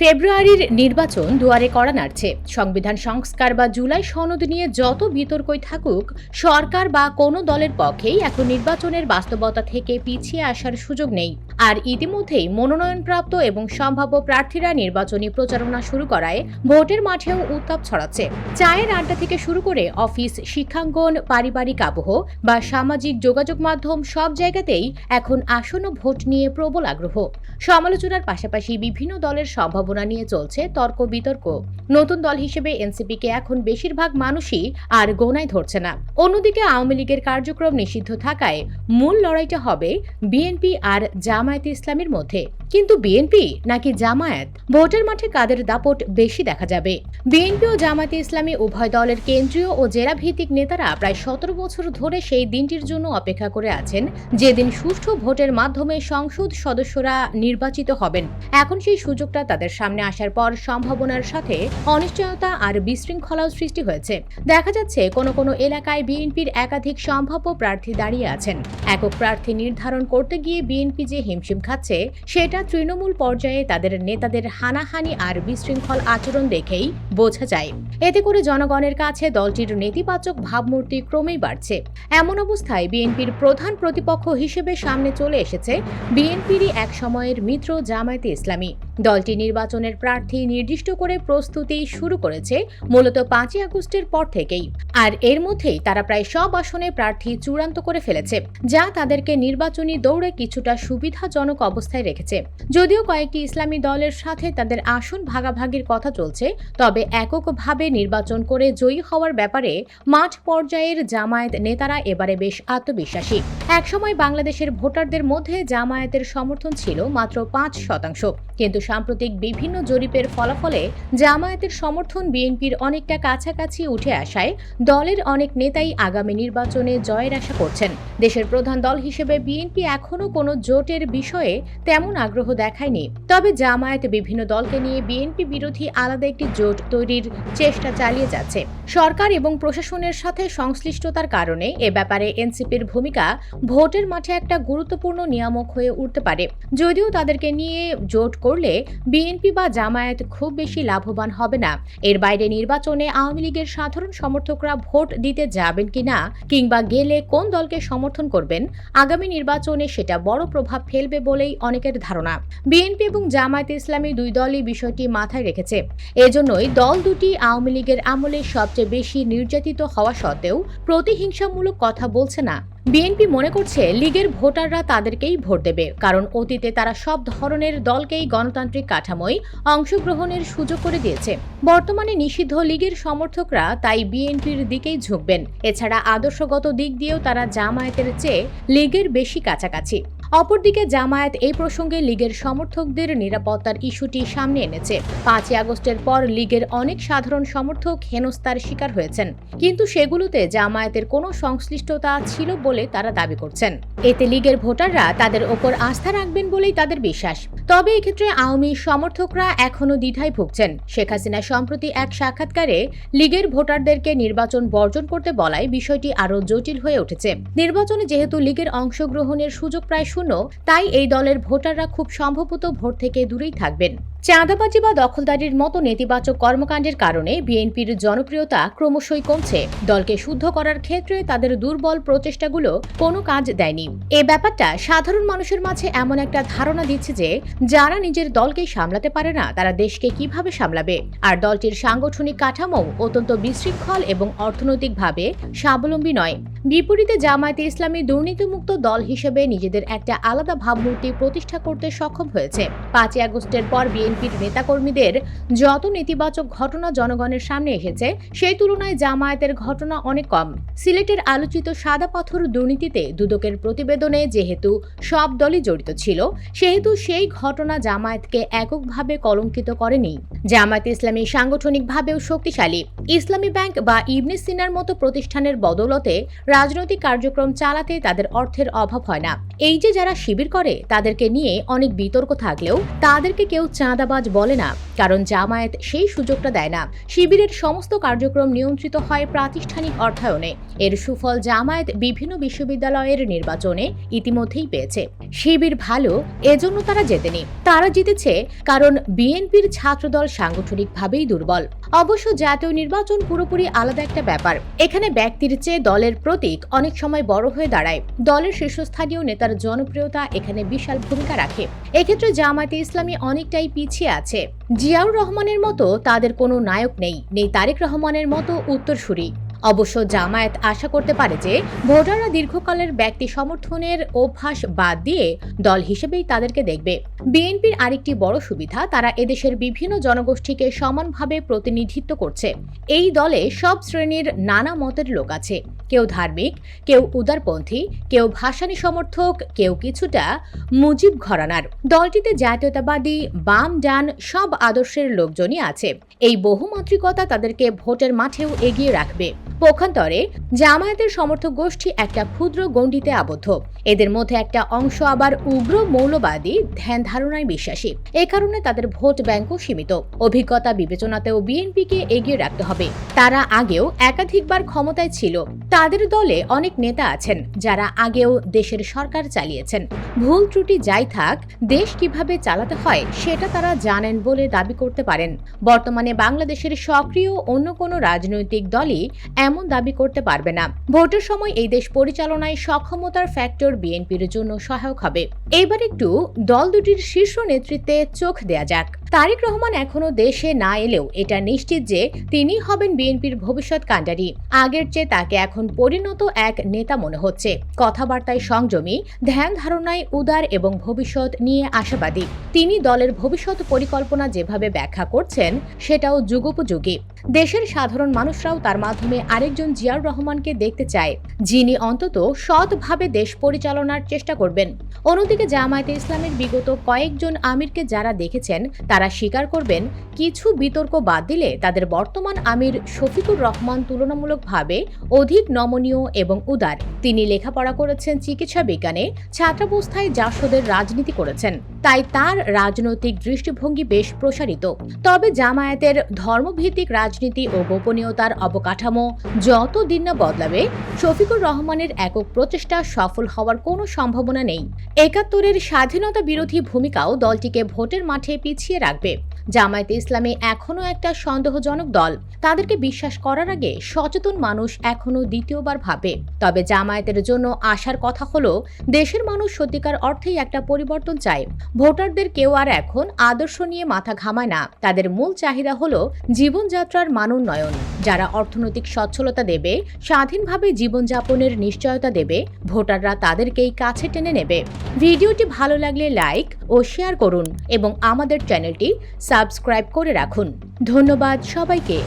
ফেব্রুয়ারির নির্বাচন দুয়ারে করা নাড়ছে। সংবিধান সংস্কার বা জুলাই সনদ নিয়ে যত বিতর্কই থাকুক, সরকার বা কোনো দলের পক্ষেই এখন নির্বাচনের বাস্তবতা থেকে পিছিয়ে আসার সুযোগ নেই। আর ইতিমধ্যেই মনোনয়নপ্রাপ্ত এবং সম্ভাব্য প্রার্থীরা নির্বাচনী প্রচারণা শুরু করায় ভোটের মাঠেও উত্তাপ ছড়াচ্ছে। চায়ের আড্ডা থেকে শুরু করে অফিস, শিক্ষাঙ্গন, পারিবারিক আবহ বা সামাজিক যোগাযোগ মাধ্যম সব জায়গাতেই এখন আসন্ন ভোট নিয়ে প্রবল আগ্রহ। সমালোচনার পাশাপাশি বিভিন্ন দলের সম্ভাবনা নিয়ে চলছে তর্ক বিতর্ক। নতুন দল হিসেবে এনসিপিকে এখন বেশিরভাগ মানুষই আর গোনায় ধরছে না। অন্যদিকে আওয়ামী লীগের কার্যক্রম নিষিদ্ধ থাকায় মূল লড়াইটা হবে বিএনপি আর জামায়াতে ইসলামের মধ্যে। কিন্তু বিএনপি নাকি জামায়াত? ভোটের মাঠে কাদের দাপট বেশি দেখা যাবে? বিএনপি ও জামায়াতে ইসলামী উভয় দলের কেন্দ্রীয় ও জেলা ভিত্তিক নেতারা প্রায় সতেরো বছর ধরে সেই দিনটির জন্য অপেক্ষা করে আছেন। যেদিন সুষ্ঠু ভোটের মাধ্যমে সংসদ সদস্যরা নির্বাচিত হবেন। এখন সেই সুযোগটা তাদের সামনে আসার পর সম্ভাবনার সাথে অনিশ্চয়তা আর বিশৃঙ্খলাও সৃষ্টি হয়েছে। দেখা যাচ্ছে কোনো কোনো এলাকায় বিএনপির একাধিক সম্ভাব্য প্রার্থী দাঁড়িয়ে আছেন। একক প্রার্থী নির্ধারণ করতে গিয়ে বিএনপি যে হিমশিম খাচ্ছে, সেটা তৃণমূল পর্যায়ে তাদের নেতাদের হানাহানি আর বিশৃঙ্খল আচরণ দেখেই বোঝা যায়। এতে করে জনগণের কাছে দলটির নেতিবাচক ভাবমূর্তি ক্রমেই বাড়ছে। এমন অবস্থায় বিএনপির প্রধান প্রতিপক্ষ হিসেবে সামনে চলে এসেছে বিএনপিরই এক সময়ের মিত্র জামায়াতে ইসলামী। দলটি নির্বাচনের প্রার্থী নির্দিষ্ট করে প্রস্তুতি শুরু করেছে মূলত পাঁচই আগস্টের পর থেকেই। আর এর মধ্যেই তারা প্রায় সব আসনে প্রার্থী চূড়ান্ত করে ফেলেছে, যা তাদেরকে নির্বাচনী দৌড়ে কিছুটা সুবিধাজনক অবস্থায় রেখেছে। যদিও কয়েকটি ইসলামী দলের সাথে তাদের আসন ভাগাভাগির কথা চলছে, তবে এককভাবে নির্বাচন করে জয়ী হওয়ার ব্যাপারে মাঠ পর্যায়ের জামায়াত নেতারা এবারে বেশ আত্মবিশ্বাসী। একসময় বাংলাদেশের ভোটারদের মধ্যে জামায়াতের সমর্থন ছিল মাত্র পাঁচ শতাংশ, কিন্তু সাম্প্রতিক বিভিন্ন জরিপের ফলাফলে জামায়াতের সমর্থন বিএনপির অনেকটা কাছাকাছি উঠে আসায় দলের অনেক নেতাই আগামী নির্বাচনে জয়ের আশা করছেন। দেশের প্রধান দল হিসেবে বিএনপি এখনও কোনো জোটের বিষয়ে তেমন আগ্রহ দেখায়নি। তবে জামায়াত বিভিন্ন দলকে নিয়ে বিএনপি বিরোধী আলাদা একটি জোট তৈরির চেষ্টা চালিয়ে যাচ্ছে। সরকার এবং প্রশাসনের সাথে সংশ্লিষ্টতার কারণে এ ব্যাপারে এনসিপির ভূমিকা ভোটের মাঠে একটা গুরুত্বপূর্ণ নিয়ামক হয়ে উঠতে পারে। যদিও তাদেরকে নিয়ে জোট করলে বিএনপি বা জামায়াত খুব বেশি লাভবান হবে না। এর বাইরে নির্বাচনে আওয়ামী লীগের সাধারণ সমর্থকরা ভোট দিতে যাবেন কিনা কিংবা গেলে কোন দলকে সমর্থন করবেন, আগামী নির্বাচনে সেটা বড় প্রভাব ফেলবে বলেই অনেকের ধারণা। বিএনপি এবং জামায়াত ইসলামী দুই দলই বিষয়টি মাথায় রেখেছে। এজন্যই দল দুটি আওয়ামী লীগের আমলে সবচেয়ে বেশি নির্যাতিত হওয়া সত্ত্বেও প্রতিহিংসামূলক কথা বলছে না। বিএনপি মনে করছে লীগের ভোটাররা তাদেরকেই ভোট দেবে, কারণ অতীতে তারা সব ধরনের দলকেই গণতান্ত্রিক কাঠামোয় অংশগ্রহণের সুযোগ করে দিয়েছে। বর্তমানে নিষিদ্ধ লীগের সমর্থকরা তাই বিএনপির দিকেই ঝুঁকবেন। এছাড়া আদর্শগত দিক দিয়েও তারা জামায়াতের চেয়ে লীগের বেশি কাছাকাছি। অপরদিকে জামায়াত এই প্রসঙ্গে লীগের সমর্থকদের নিরাপত্তার ইস্যুটি সামনে এনেছে। পাঁচই আগস্টের পর লীগের অনেক সাধারণ সমর্থক হেনস্তার শিকার হয়েছেন। কিন্তু সেগুলোতে জামায়াতের কোনো সংশ্লিষ্টতা ছিল বলে তারা দাবি করছেন। এতে লীগের ভোটাররা তাদের ওপর আস্থা রাখবেন বলেই তাদের বিশ্বাস। তবে এক্ষেত্রে আওয়ামী সমর্থকরা এখনও দ্বিধায় ভুগছেন। শেখ হাসিনা সম্প্রতি এক সাক্ষাৎকারে লীগের ভোটারদেরকে নির্বাচন বর্জন করতে বলায় বিষয়টি আরও জটিল হয়ে উঠেছে। নির্বাচনে যেহেতু লীগের অংশগ্রহণের সুযোগ প্রায় শূন্য তাই এই দলের ভোটাররা খুব সম্ভবত ভোট থেকে দূরেই থাকবেন। চাঁদাবাজি বা দখলদারির মতো নেতিবাচক কর্মকাণ্ডের কারণে বিএনপির জনপ্রিয়তা ক্রমশই কমছে। দলকে শুদ্ধ করার ক্ষেত্রে তাদের দুর্বল প্রচেষ্টাগুলো কোনো কাজ দেয়নি। এ ব্যাপারটা সাধারণ মানুষের মাঝে এমন একটা ধারণা দিচ্ছে যে, যারা নিজের দলকে সামলাতে পারে না, তারা দেশকে কীভাবে সামলাবে? আর দলটির সাংগঠনিক কাঠামো অত্যন্ত বিশৃঙ্খল এবং অর্থনৈতিকভাবে স্বাবলম্বী নয়। বিপরীতে জামায়াতে ইসলামী দুর্নীতিমুক্ত দল হিসেবে নিজেদের একটা আলাদা ভাবমূর্তি প্রতিষ্ঠা করতে সক্ষম হয়েছে। পাঁচই আগস্টের পর বিএনপির নেতাকর্মীদের যত নেতিবাচক ঘটনা জনগণের সামনে এসেছে, সেই তুলনায় জামায়াতের ঘটনা অনেক কম। সিলেটের আলোচিত সাদা পাথর দুর্নীতিতে দুদকের প্রতিবেদনে যেহেতু সব দলই জড়িত ছিল, সেহেতু সেই ঘটনা জামায়াতকে এককভাবে কলঙ্কিত করেনি। জামায়াত ইসলামী সাংগঠনিকভাবেও শক্তিশালী। ইসলামী ব্যাংক বা ইবনে সিনার মতো প্রতিষ্ঠানের বদৌলতে রাজনৈতিক কার্যক্রম চালাতে তাদের অর্থের অভাব হয় না। এই যে যারা শিবির করে, তাদেরকে নিয়ে অনেক বিতর্ক থাকলেও তাদেরকে কেউ চাঁদাবাজ বলে না, কারণ জামায়াত সেই সুযোগটা দেয় না। শিবিরের সমস্ত কার্যক্রম নিয়ন্ত্রিত হয় প্রাতিষ্ঠানিক অর্থায়নে। এর সুফল জামায়াত বিভিন্ন বিশ্ববিদ্যালয়ের নির্বাচনে ইতিমধ্যেই পেয়েছে। শিবির ভালো, এজন্য তারা জেতেনি। তারা জিতেছে কারণ বিএনপির ছাত্রদল সাংগঠনিকভাবেই দুর্বল। অবশ্য জাতীয় নির্বাচন পুরোপুরি আলাদা একটা ব্যাপার। এখানে ব্যক্তির চেয়ে দলের প্রতীক অনেক সময় বড় হয়ে দাঁড়ায়। দলের শীর্ষস্থানীয় নেতার জনপ্রিয়তা এখানে বিশাল ভূমিকা রাখে। এক্ষেত্রে জামায়াতে ইসলামী অনেকটাই পিছিয়ে আছে। জিয়াউর রহমানের মতো তাদের কোনো নায়ক নেই। নেই তারেক রহমানের মতো উত্তরসূরি। অবশ্য জামায়াত আশা করতে পারে যে ভোটাররা দীর্ঘকালের ব্যক্তি সমর্থনের অভ্যাস বাদ দিয়ে দল হিসেবেই তাদেরকে দেখবে। বিএনপির আরেকটি বড় সুবিধা, তারা এদেশের বিভিন্ন জনগোষ্ঠীকে সমানভাবে প্রতিনিধিত্ব করছে। এই দলে সব শ্রেণির নানা মতের লোক আছে। কেউ ধার্মিক, কেউ উদারপন্থী, কেউ ভাসানী সমর্থক, কেউ কিছুটা মুজিব ঘরানার। দলটিতে জাতীয়তাবাদী, বাম, ডান সব আদর্শের লোকজনই আছে। এই বহুমাত্রিকতা তাদেরকে ভোটের মাঠেও এগিয়ে রাখবে। পক্ষান্তরে জামায়াতের সমর্থক গোষ্ঠী একটা ক্ষুদ্র গণ্ডিতে আবদ্ধ। এদের মধ্যে একটা অংশ আবার উগ্র মৌলবাদী ধ্যান ধারণায় বিশ্বাসী। এ কারণে তাদের ভোট ব্যাংকও সীমিত। অভিজ্ঞতা বিবেচনাতেও বিএনপিকে এগিয়ে রাখতে হবে। তারা আগেও একাধিকবার ক্ষমতায় ছিল। তাদের দলে অনেক নেতা আছেন, যারা আগেও দেশের সরকার চালিয়েছেন। ভুল ত্রুটি যাই থাক, দেশ কীভাবে চালাতে হয় সেটা তারা জানেন বলে দাবি করতে পারেন। বর্তমানে বাংলাদেশের সক্রিয় অন্য কোনো রাজনৈতিক দলই এমন দাবি করতে পারবে না। ভোটের সময় এই দেশ পরিচালনায় সক্ষমতার ফ্যাক্টর বিএনপির জন্য সহায়ক হবে। এবার একটু দল দুটির শীর্ষ নেতৃত্বে চোখ দেয়া যাক। তারেক রহমান এখনও দেশে না এলেও এটা নিশ্চিত যে তিনি হবেন বিএনপির ভবিষ্যৎ কাণ্ডারি। আগের চেয়ে তাকে এখন পরিণত এক নেতা মনে হচ্ছে। কথাবার্তায় সংযমী, ধ্যান ধারণায় উদার এবং ভবিষ্যৎ নিয়ে আশাবাদী। তিনি দলের ভবিষ্যৎ পরিকল্পনা যেভাবে ব্যাখ্যা করছেন, সেটাও যুগোপযোগী। দেশের সাধারণ মানুষরাও তার মাধ্যমে আরেকজন জিয়াউর রহমানকে দেখতে চায়। যিনি অন্তত সৎভাবে দেশ পরিচালনার চেষ্টা করবেন। অন্যদিকে জামায়াতে ইসলামের বিগত কয়েকজন আমিরকে যারা দেখেছেন তারা স্বীকার করবেন, কিছু বিতর্ক বাদ দিলে তাদের বর্তমান আমির শফিকুর রহমান তুলনামূলকভাবে অধিক নমনীয় এবং উদার। তিনি লেখাপড়া করেছেন চিকিৎসা বিজ্ঞানে, ছাত্রাবস্থায় জাসদের রাজনীতি করেছেন। তাই তার রাজনৈতিক দৃষ্টিভঙ্গি বেশ প্রসারিত। তবে জামায়াতের ধর্মভিত্তিক রাজনীতি ও গোপনীয়তার অবকাঠামো যত দিন না বদলাবে, শফিকুর রহমানের একক প্রচেষ্টা সফল হওয়ার কোনো সম্ভাবনা নেই। একাত্তরের স্বাধীনতা বিরোধী ভূমিকাও দলটিকে ভোটের মাঠে পিছিয়ে রাখবে। জামায়াতে ইসলামী এখনও একটা সন্দেহজনক দল। তাদেরকে বিশ্বাস করার আগে সচেতন মানুষ এখনও দ্বিতীয়বার ভাবে। তবে জামায়াতের জন্য আসার কথা হলো, দেশের মানুষ সত্যিকার অর্থেই একটা পরিবর্তন চায়। ভোটারদের কেউ আর এখন আদর্শ নিয়ে মাথা ঘামায় না। তাদের মূল চাহিদা হলো জীবনযাত্রার মানোন্নয়ন যারা অর্থনৈতিক সচ্ছলতা দেবে, স্বাধীনভাবে জীবনযাপনের নিশ্চয়তা দেবে, ভোটাররা তাদেরকেই কাছে টেনে নেবে। ভিডিওটি ভালো লাগলে লাইক ও শেয়ার করুন এবং আমাদের চ্যানেলটি সাবস্ক্রাইব করে রাখুন। ধন্যবাদ সবাইকে।